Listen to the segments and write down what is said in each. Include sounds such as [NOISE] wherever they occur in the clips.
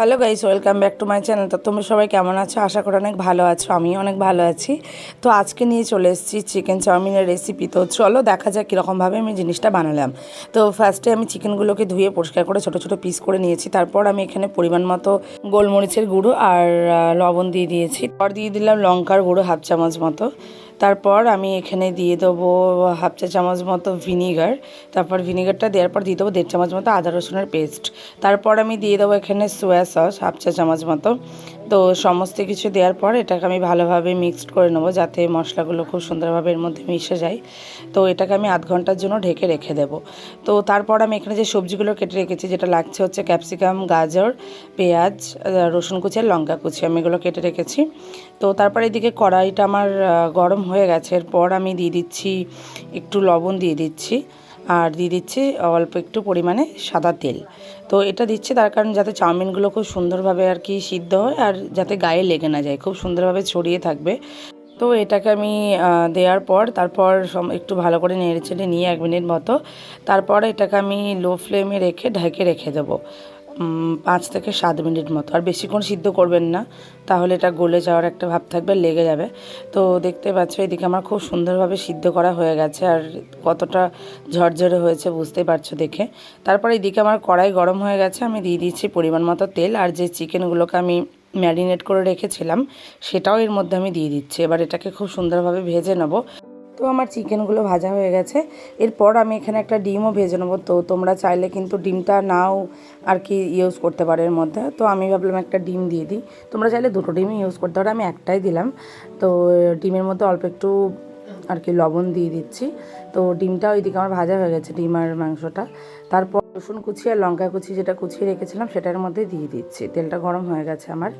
Hello guys welcome back to my channel তো তোমরা সবাই কেমন আছো? আশা করি অনেক ভালো আছো, আমিও অনেক ভালো আছি। তো আজকে নিয়ে চলে এসেছি চিকেন চাউমিনের রেসিপি তো চলো দেখা যাক কীরকমভাবে আমি জিনিসটা বানালাম। তো ফার্স্টে আমি চিকেনগুলোকে ধুয়ে পরিষ্কার করে ছোটো ছোটো পিস করে নিয়েছি। তারপর আমি এখানে পরিমাণ মতো গোলমরিচের গুঁড়ো আর লবণ দিয়ে দিয়েছি। পর দিয়ে দিলাম লঙ্কার গুঁড়ো, হাফ চামচ মতো। তারপর আমি এখানে দিয়ে দেবো হাফ চা চামচ মতো ভিনিগার। তারপর ভিনিগারটা দেওয়ার পর দিয়ে দেবো দেড় চামচ মতো আদা রসুনের পেস্ট তারপর আমি দিয়ে দেবো এখানে সোয়া সস হাফ চা চামচ মতো তো সমস্ত কিছু দেওয়ার পর এটাকে আমি ভালোভাবে মিক্সড করে নেব যাতে মশলাগুলো খুব সুন্দরভাবে এর মধ্যে মিশে যায়। তো এটাকে আমি আধ ঘণ্টার জন্য ঢেকে রেখে দেবো। তো তারপর আমি এখানে যে সবজিগুলো কেটে রেখেছি, যেটা লাগছে হচ্ছে ক্যাপসিকাম গাজর, পেঁয়াজ রসুন কুচি আর লঙ্কা কুচি আমি এগুলো কেটে রেখেছি। তো তারপর এদিকে কড়াইটা আমার গরম হয়ে গেছে। এরপর আমি দিয়ে দিচ্ছি, একটু লবণ দিয়ে দিচ্ছি। আর দিয়ে দিচ্ছি অল্প একটু পরিমাণে সাদা তেল। তো এটা দিচ্ছে তার কারণ যাতে চাউমিনগুলো খুব সুন্দরভাবে আর কি সিদ্ধ হয় আর যাতে গায়ে লেগে না যায়, খুব সুন্দরভাবে ছড়িয়ে থাকবে। তো এটাকে আমি দেওয়ার পর তারপর একটু ভালো করে নেড়ে চেড়ে নিয়ে এক মিনিট মতো, তারপর এটাকে আমি লো ফ্লেমে রেখে ঢেকে রেখে দেবো। পাঁচ থেকে সাত মিনিট মতো। আর বেশিক্ষণ সিদ্ধ করবেন না, তাহলে এটা গলে যাওয়ার একটা ভাব থাকবে, লেগে যাবে। তো দেখতে পাচ্ছ, এদিকে আমার খুব সুন্দরভাবে সিদ্ধ করা হয়ে গেছে, আর কতটা ঝরঝরে হয়েছে বুঝতেই পারছ দেখে। তারপর এদিকে আমার কড়াই গরম হয়ে গেছে, আমি দিয়ে দিচ্ছি পরিমাণ মতো তেল, আর যে চিকেনগুলোকে আমি ম্যারিনেট করে রেখেছিলাম, সেটাও এর মধ্যে আমি দিয়ে দিচ্ছি। এবার এটাকে খুব সুন্দরভাবে ভেজে নেব। তো আমার চিকেনগুলো ভাজা হয়ে গেছে, এরপর আমি এখানে একটা ডিমও ভেজে নেব। তো তোমরা চাইলে কিন্তু ডিমটা নাও আর কি ইউজ করতে পারো এর মধ্যে। তো আমি ভাবলাম একটা ডিম দিয়ে দিই। তোমরা চাইলে দুটো ডিমই ইউজ করতে পারো, আমি একটাই দিলাম। তো ডিমের মধ্যে অল্প একটু আর কি লবণ দিয়ে দিচ্ছি। তো ডিমটা ওইদিকে আমার ভাজা হয়ে গেছে, ডিম আর মাংসটা। তারপর রসুন কুচি আর লঙ্কা কুচি যেটা কুচিয়ে রেখেছিলাম, সেটার মধ্যে দিয়ে দিচ্ছি। তেলটা গরম হয়ে গেছে আমার।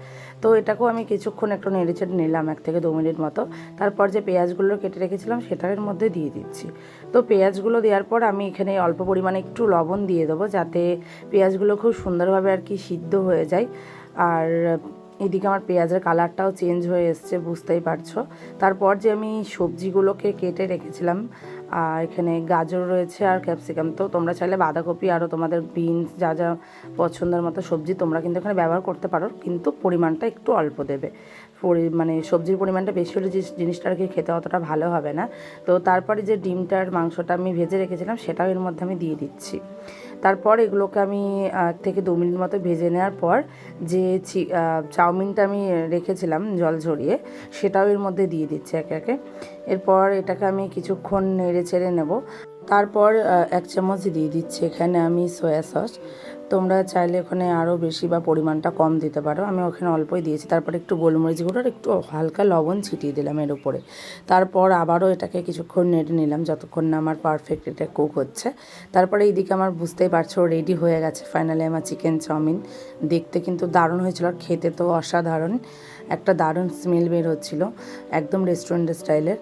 তো এটাকেও আমি কিছুক্ষণ একটু নেড়ে চেড়ে নিলাম, এক থেকে দু মিনিট মতো। তারপর যে পেঁয়াজগুলো কেটে রেখেছিলাম, সেটার মধ্যে দিয়ে দিচ্ছি। তো পেঁয়াজগুলো দেওয়ার পর আমি এখানে অল্প পরিমাণে একটু লবণ দিয়ে দেবো, যাতে পেঁয়াজগুলো খুব সুন্দরভাবে আর কি সিদ্ধ হয়ে যায়। আর এদিকে আমার পেঁয়াজের কালারটাও চেঞ্জ হয়ে এসছে, বুঝতেই পারছ। তারপর যে আমি সবজিগুলোকে কেটে রেখেছিলাম আর এখানে গাজর রয়েছে আর ক্যাপসিকাম তো তোমরা চাইলে বাঁধাকপি আরও তোমাদের বিনস যা যা পছন্দের মতো সবজি তোমরা কিন্তু এখানে ব্যবহার করতে পারো, কিন্তু পরিমাণটা একটু অল্প দেবে। মানে সবজির পরিমাণটা বেশি হলে যে জিনিসটা আর কি খেতে অতটা ভালো হবে না। তো তারপরে যে ডিমটার মাংসটা আমি ভেজে রেখেছিলাম, সেটাও এর মধ্যে আমি দিয়ে দিচ্ছি। তারপর এগুলোকে আমি এক থেকে দু মিনিট মতো ভেজে নেওয়ার পর যে চাউমিনটা আমি রেখেছিলাম জল ঝরিয়ে, সেটাও এর মধ্যে দিয়ে দিচ্ছি একে একে। এরপর এটাকে আমি কিছুক্ষণ নেড়ে ছেড়ে নেব। তারপর এক চামচ দিয়ে দিচ্ছি এখানে আমি সয়া সস। তোমরা চাইলে ওখানে আরও বেশি বা পরিমাণটা কম দিতে পারো। আমি ওখানে অল্পই দিয়েছি। তারপর একটু গোলমরিচ গুঁড়ো আর একটু হালকা লবণ ছিটিয়ে দিলাম এর উপরে। তারপর আবারও এটাকে কিছুক্ষণ নেড়ে নিলাম যতক্ষণ না আমার পারফেক্ট এটা কুক হচ্ছে। তারপরে এইদিকে আমার বুঝতেই পারছ রেডি হয়ে গেছে। ফাইনালি আমার চিকেন চাউমিন। দেখতে কিন্তু দারুণ হয়েছিল আর খেতে তো অসাধারণ। একটা দারুণ স্মেল বের হচ্ছিল। একদম রেস্টুরেন্টের স্টাইলের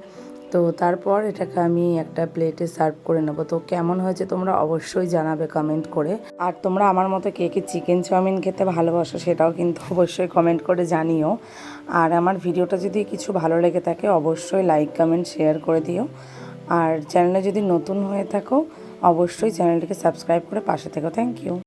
তো তারপর এটাকে আমি একটা প্লেটে সার্ভ করে নেব। তো কেমন হয়েছে তোমরা অবশ্যই জানাবে কমেন্ট করে। আর তোমরা আমার মতো কে কে চিকেন চাউমিন খেতে ভালোবাসো সেটাও কিন্তু [LAUGHS] অবশ্যই কমেন্ট করে জানিও। আর আমার ভিডিওটা যদি কিছু ভালো লেগে থাকে অবশ্যই লাইক কমেন্ট শেয়ার করে দিও। আর চ্যানেলে যদি নতুন হয়ে থাকো অবশ্যই চ্যানেলটিকে সাবস্ক্রাইব করে পাশে থেকো। Thank you